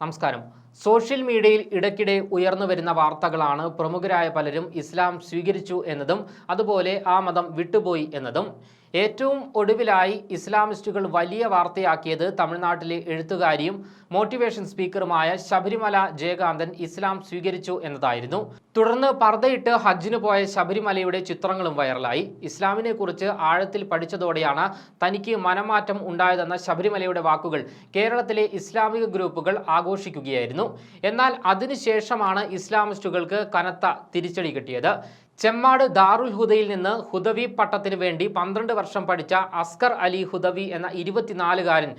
നമസ്കാരം. സോഷ്യൽ മീഡിയയിൽ ഇടയ്ക്കിടെ ഉയർന്നു വരുന്ന വാർത്തകളാണ് പ്രമുഖരായ പലരും ഇസ്ലാം സ്വീകരിച്ചു എന്നതും അതുപോലെ ആ മതം വിട്ടുപോയി എന്നതും. ഏറ്റവും ഒടുവിലായി ഇസ്ലാമിസ്റ്റുകൾ വലിയ വാർത്തയാക്കിയത് തമിഴ്നാട്ടിലെ എഴുത്തുകാരിയും മോട്ടിവേഷൻ സ്പീക്കറുമായ ശബരിമല ജയകാന്തൻ ഇസ്ലാം സ്വീകരിച്ചു എന്നതായിരുന്നു. തുടർന്ന് പർദ്ദയിട്ട് ഹജ്ജിന് പോയ ശബരിമലയുടെ ചിത്രങ്ങളും വൈറലായി. ഇസ്ലാമിനെ കുറിച്ച് ആഴത്തിൽ പഠിച്ചതോടെയാണ് തനിക്ക് മനമാറ്റം ഉണ്ടായതെന്ന ശബരിമലയുടെ വാക്കുകൾ കേരളത്തിലെ ഇസ്ലാമിക ഗ്രൂപ്പുകൾ ആഘോഷിക്കുകയായിരുന്നു. എന്നാൽ അതിനുശേഷമാണ് ഇസ്ലാമിസ്റ്റുകൾക്ക് കനത്ത തിരിച്ചടി കിട്ടിയത്. ചെമ്മാട് ദാറുൽ ഹുദയിൽ നിന്ന് ഹുദവി പട്ടത്തിന് വേണ്ടി പന്ത്രണ്ട് വർഷം പഠിച്ച അസ്കർ അലി ഹുദവി എന്ന ഇരുപത്തിനാലുകാരൻ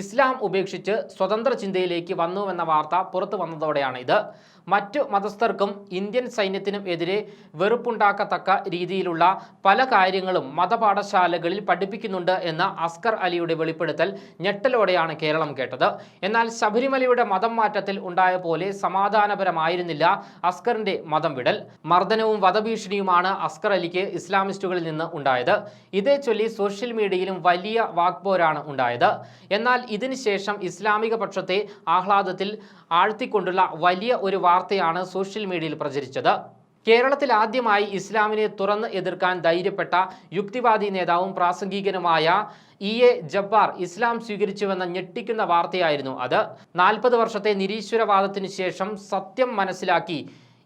ഇസ്ലാം ഉപേക്ഷിച്ച് സ്വതന്ത്ര ചിന്തയിലേക്ക് വന്നു എന്ന വാർത്ത പുറത്തു വന്നതോടെയാണ് ഇത്. മറ്റു മതസ്ഥർക്കും ഇന്ത്യൻ സൈന്യത്തിനും എതിരെ വെറുപ്പുണ്ടാക്കത്തക്ക രീതിയിലുള്ള പല കാര്യങ്ങളും മതപാഠശാലകളിൽ പഠിപ്പിക്കുന്നുണ്ട് എന്ന അസ്കർ അലിയുടെ വെളിപ്പെടുത്തൽ ഞെട്ടലോടെയാണ് കേരളം കേട്ടത്. എന്നാൽ ശബരിമലയുടെ മതം മാറ്റത്തിൽ ഉണ്ടായ പോലെ സമാധാനപരമായിരുന്നില്ല അസ്കറിന്റെ മതം വിടൽ. മർദ്ദനവും വധഭീഷണിയുമാണ് അസ്കർ അലിക്ക് ഇസ്ലാമിസ്റ്റുകളിൽ നിന്ന് ഉണ്ടായത്. ഇതേ ചൊല്ലി സോഷ്യൽ മീഡിയയിലും വലിയ വാക്പോരാണ് ഉണ്ടായത്. എന്നാൽ ഇതിനുശേഷം ഇസ്ലാമിക പക്ഷത്തെ ആഹ്ലാദത്തിൽ ആഴ്ത്തിക്കൊണ്ടുള്ള വലിയ ഒരു വാർത്തയാണ് സോഷ്യൽ മീഡിയയിൽ പ്രചരിച്ചത്. കേരളത്തിൽ ആദ്യമായി ഇസ്ലാമിനെ തുറന്ന് എതിർക്കാൻ ധൈര്യപ്പെട്ട യുക്തിവാദി നേതാവും പ്രാസംഗികനുമായ ഇ. എ. ജബ്ബാർ ഇസ്ലാം സ്വീകരിച്ചുവെന്ന ഞെട്ടിക്കുന്ന വാർത്തയായിരുന്നു അത്. നാൽപ്പത് വർഷത്തെ നിരീശ്വരവാദത്തിനു ശേഷം സത്യം മനസ്സിലാക്കി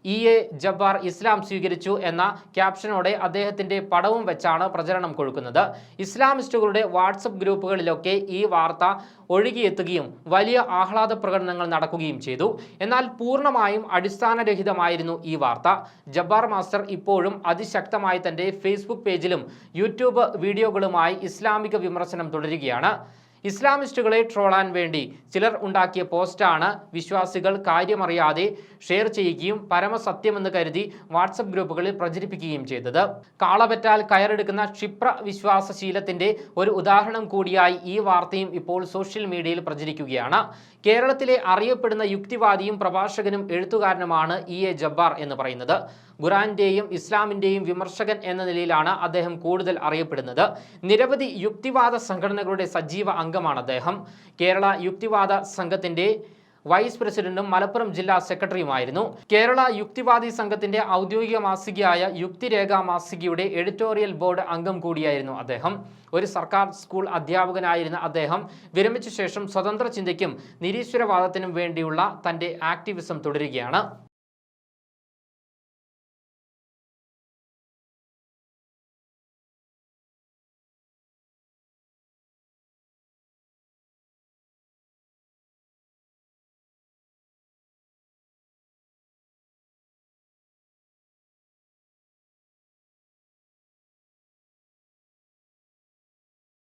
ഇ എ ജബ്ബാർ ഇസ്ലാം സ്വീകരിച്ചു എന്ന ക്യാപ്ഷനോടെ അദ്ദേഹത്തിന്റെ പടവും വെച്ചാണ് പ്രചരണം കൊഴുക്കുന്നത്. ഇസ്ലാമിസ്റ്റുകളുടെ വാട്സപ്പ് ഗ്രൂപ്പുകളിലൊക്കെ ഈ വാർത്ത ഒഴുകിയെത്തുകയും വലിയ ആഹ്ലാദ പ്രകടനങ്ങൾ നടക്കുകയും ചെയ്തു. എന്നാൽ പൂർണമായും അടിസ്ഥാനരഹിതമായിരുന്നു ഈ വാർത്ത. ജബ്ബാർ മാസ്റ്റർ ഇപ്പോഴും അതിശക്തമായി തന്റെ ഫേസ്ബുക്ക് പേജിലും യൂട്യൂബ് വീഡിയോകളുമായി ഇസ്ലാമിക വിമർശനം തുടരുകയാണ്. ഇസ്ലാമിസ്റ്റുകളെ ട്രോളാൻ വേണ്ടി ചിലർ ഉണ്ടാക്കിയ പോസ്റ്റാണ് വിശ്വാസികൾ കാര്യമറിയാതെ ഷെയർ ചെയ്യുകയും പരമസത്യമെന്ന് കരുതി വാട്സപ്പ് ഗ്രൂപ്പുകളിൽ പ്രചരിപ്പിക്കുകയും ചെയ്തത്. കാളപറ്റാൽ കയറെടുക്കുന്ന ക്ഷിപ്ര വിശ്വാസശീലത്തിന്റെ ഒരു ഉദാഹരണം കൂടിയായി ഈ വാർത്തയും ഇപ്പോൾ സോഷ്യൽ മീഡിയയിൽ പ്രചരിക്കുകയാണ്. കേരളത്തിലെ അറിയപ്പെടുന്ന യുക്തിവാദിയും പ്രഭാഷകനും എഴുത്തുകാരനുമാണ് ഇ എ ജബ്ബാർ എന്ന് പറയുന്നത്. ഖുറാന്റെയും ഇസ്ലാമിന്റെയും വിമർശകൻ എന്ന നിലയിലാണ് അദ്ദേഹം കൂടുതൽ അറിയപ്പെടുന്നത്. നിരവധി യുക്തിവാദ സംഘടനകളുടെ സജീവ അംഗമാണ് അദ്ദേഹം. കേരള യുക്തിവാദ സംഘത്തിന്റെ വൈസ് പ്രസിഡന്റും മലപ്പുറം ജില്ലാ സെക്രട്ടറിയുമായിരുന്നു. കേരള യുക്തിവാദി സംഘത്തിന്റെ ഔദ്യോഗിക മാസികയായ യുക്തിരേഖ മാസികയുടെ എഡിറ്റോറിയൽ ബോർഡ് അംഗം കൂടിയായിരുന്നു അദ്ദേഹം. ഒരു സർക്കാർ സ്കൂൾ അധ്യാപകനായിരുന്ന അദ്ദേഹം വിരമിച്ച ശേഷം സ്വതന്ത്ര ചിന്തയ്ക്കും നിരീശ്വരവാദത്തിനും വേണ്ടിയുള്ള തന്റെ ആക്ടിവിസം തുടരുകയാണ്.